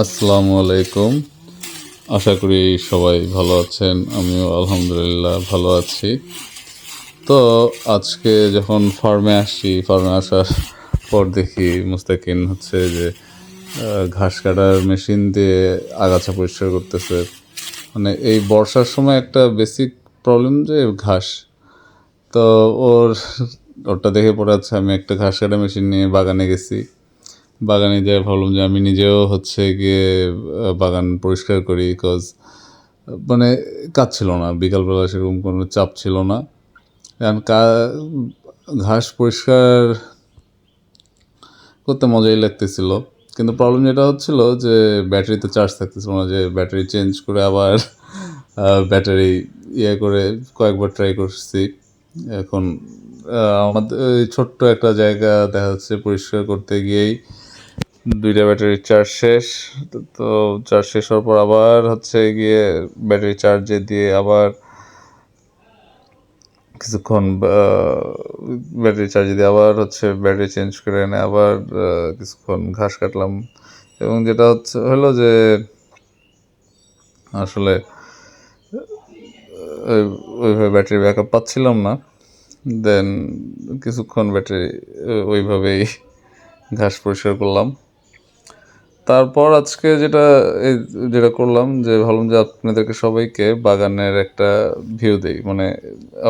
আসসালামু আলাইকুম। আশা করি সবাই ভালো আছেন, আমিও আলহামদুলিল্লাহ ভালো আছি। তো আজকে যখন ফার্মে আসি, ফার্মে আসার পর দেখি মুস্তাকিন হচ্ছে যে ঘাস কাটার মেশিন দিয়ে আগাছা পরিষ্কার করতেছে। মানে এই বর্ষার সময় একটা বেসিক প্রবলেম যে ঘাস। তো ওর, ওরটা দেখে পড়ে আছে, আমি একটা ঘাস কাটা মেশিন নিয়ে বাগানে গেছি। বাগানে যেয়ে ভাবলাম যে আমি নিজেও হচ্ছে গিয়ে বাগান পরিষ্কার করি বিকজ মানে কাজ ছিল না। বিকালবেলা সেরকম কোনো চাপ ছিল না। কারণ ঘাস পরিষ্কার করতে মজাই লাগতেছিল। কিন্তু প্রবলেম যেটা হচ্ছিল যে ব্যাটারিতে চার্জ থাকতেছিল না, যে ব্যাটারি চেঞ্জ করে আবার ব্যাটারি ইয়ে করে কয়েকবার ট্রাই করছি। এখন আমাদের ছোট্ট একটা জায়গা দেখা যাচ্ছে পরিষ্কার করতে গিয়েই। দুইটা ব্যাটারি চার্জ শেষ, তো- চার্জ শেষ হওয়ার পর আবার হচ্ছে গিয়ে ব্যাটারি চার্জে দিয়ে আবার কিছুক্ষণ ব্যাটারি চার্জ দিয়ে আবার হচ্ছে ব্যাটারি চেঞ্জ করে এনে আবার কিছুক্ষণ ঘাস কাটলাম। এবং যেটা হচ্ছে, হলো যে আসলে ওই- ওইভাবে ব্যাটারি ব্যাক আপ পাচ্ছিলাম না। দেন কিছুক্ষণ ব্যাটারি, ওইভাবেই ঘাস পরিষ্কার করলাম। তারপর আজকে যেটা, এই যেটা করলাম যে ভাবলাম যে আপনাদেরকে সবাইকে বাগানের একটা ভিউ দেই। মানে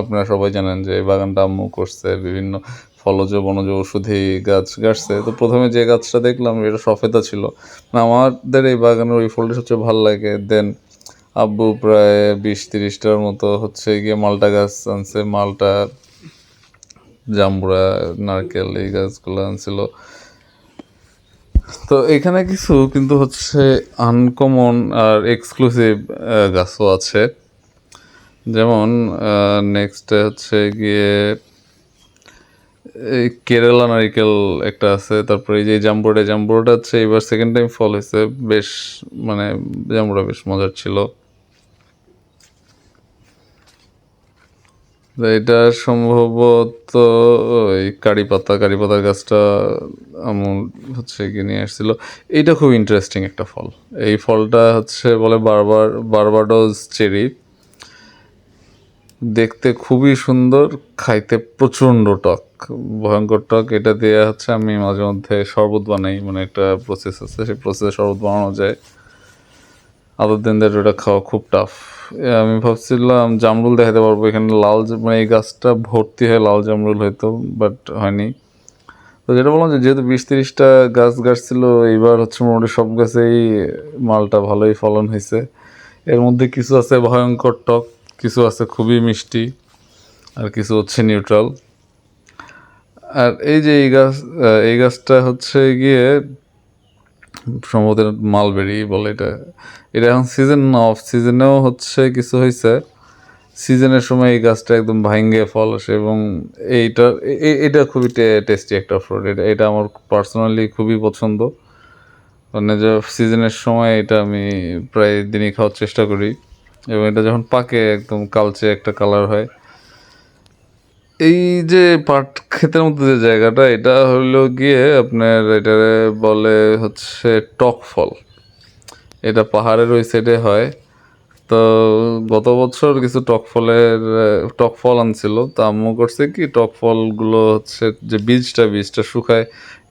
আপনারা সবাই জানেন যে এই বাগানটা আম্মু করছে, বিভিন্ন ফলজ বনজ ওষুধি গাছ গাছছে তো প্রথমে যে গাছটা দেখলাম এটা সফেদা ছিল। না আমাদের এই বাগানের ওই ফলটা সবচেয়ে ভালো লাগে। দেন আব্বু প্রায় বিশ তিরিশটার মতো হচ্ছে গিয়ে মালটা গাছ আনছে। মালটা জাম্বুরা, নারকেল এই গাছগুলো আনছিল। তো এখানে কিছু কিন্তু হচ্ছে আনকমন আর এক্সক্লুসিভ গাছও আছে। যেমন নেক্সটে হচ্ছে গিয়ে, এই কেরালা নারিকেল একটা আছে। তারপরে এই যে জাম্বুরা জাম্বুরাটা হচ্ছে এবার সেকেন্ড টাইম ফল হয়েছে। বেশ মানে জাম্বুরা বেশ মজার ছিল। এটা সম্ভবত ওই কারি পাতা, কারি পাতার গাছটা আমুল হচ্ছে গিয়ে নিয়ে আসছিল। এইটা খুব ইন্টারেস্টিং একটা ফল। এই ফলটা হচ্ছে বলে বারবার বারবাডোজ চেরি। দেখতে খুবই সুন্দর, খাইতে প্রচণ্ড টক, ভয়ঙ্কর টক। এটা দিয়ে হচ্ছে আমি মাঝে মধ্যে শরবত বানাই মানে একটা প্রসেস আছে, সেই প্রসেসে শরবত বানানো যায়। আদার দিন ওটা খাওয়া খুব টাফ আমি ভাবছিলাম জামরুল দেখাতে পারব। এখানে লাল মানে এই গাছটা ভর্তি হয় লাল জামরুল হয়তো বাট হয়নি। তো যেটা বললাম যে, যেহেতু বিশ তিরিশটা গাছ গাছ ছিল এইবার হচ্ছে মোটামুটি সব গাছেই মালটা ভালোই ফলন হয়েছে। এর মধ্যে কিছু আছে ভয়ঙ্কর টক, কিছু আছে খুবই মিষ্টি, আর কিছু হচ্ছে নিউট্রাল আর এই যে এই গাছ এই গাছটা হচ্ছে গিয়ে সম্ভবত মালবেরি বলে এটা এটা এখন সিজন অফ সিজনেও হচ্ছে কিছু হয়েছে। সিজনের সময় এই গাছটা একদম ভাঙ্গে ফল আসে এবং এইটা এটা খুবই টেস্টি একটা ফ্রুট এটা এটা আমার পার্সোনালি খুবই পছন্দ। মানে যে সিজনের সময় এটা আমি প্রায় দিনই খাওয়ার চেষ্টা করি। এবং এটা যখন পাকে, একদম কালচে একটা কালার হয় এই যে পাট ক্ষেতের মধ্যে যে জায়গাটা, এটা হলো গিয়ে আপনার এটা বলে হচ্ছে টক ফল। এটা পাহাড়ের ওই সাইডে হয়। তো গত বছর কিছু টক ফলের, টক ফল আনছিল। তো আম্মু করছে কি, টক ফলগুলো হচ্ছে যে বীজটা বীজটা শুকায়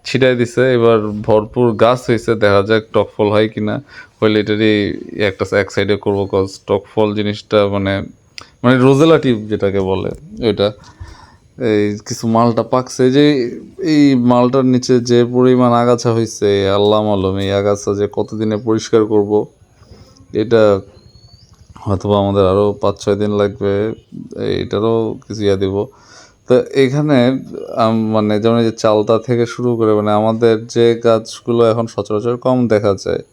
ছিটাই দিছে। এবার ভরপুর গাছ হয়েছে দেখা যাক টক ফল হয় কিনা। হইলে এটারই একটা এক সাইডে করব কজ টক ফল জিনিসটা মানে মানে রোজেলা টিপ যেটাকে বলে ওইটা। এই কিছু মালটা পাকছে, যে এই মালটার নিচে যে পরিমাণ আগাছা হয়েছে আল্লাহ মালুম, এই আগাছা যে কতদিনে পরিষ্কার করব, এটা হয়তোবা আমাদের আরও পাঁচ ছয় দিন লাগবে, এটারও কিছু ইয়া দিব। তো এখানে মানে যেমন যে চালতা থেকে শুরু করে মানে আমাদের যে গাছগুলো এখন সচরাচর কম দেখা যায়,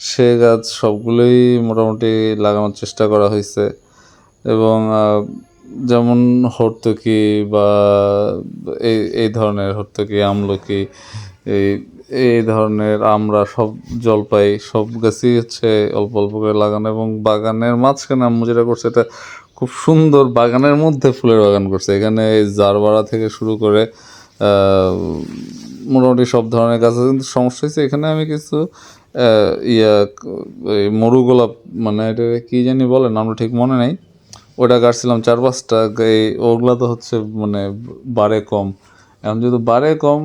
সে গাছ সবগুলোই মোটামুটি লাগানোর চেষ্টা করা হয়েছে এবং যেমন হর্তকি বা এই এই ধরনের হর্তকি, আমলকি, এই এই ধরনের আমরা সব জলপাই, সব গাছই হচ্ছে অল্প অল্প করে লাগানো এবং বাগানের মাঝখানে আম্মু যেটা করছে, এটা খুব সুন্দর বাগানের মধ্যে ফুলের বাগান করছে। এখানে জারবারা থেকে শুরু করে মোটামুটি সব ধরনের গাছ আছে। কিন্তু সমস্যা হচ্ছে এখানে আমি কিছু ইয়া, এই মরু গোলাপ মানে এটা কি জানি বলেন নামটা ঠিক মনে নেই। ওটা কাটছিলাম চার পাঁচটা, এই ওগুলা তো হচ্ছে মানে বারে কম। এখন যেহেতু বারে কম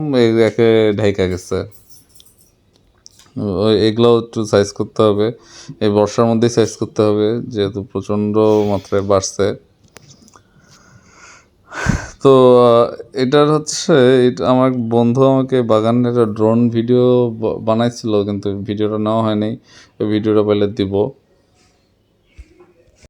একে ঢাইকা গেছে। এগুলোও একটু সাইজ করতে হবে। এই বর্ষার মধ্যেই সাইজ করতে হবে, যেহেতু প্রচণ্ড মাত্রায় বাড়ছে। তো এটার হচ্ছে, এটা আমার বন্ধু আমাকে বাগানের একটা ড্রোন ভিডিও বানাইছিল, কিন্তু ভিডিওটা নেওয়া হয়নি। ভিডিওটা পাইলে দিব।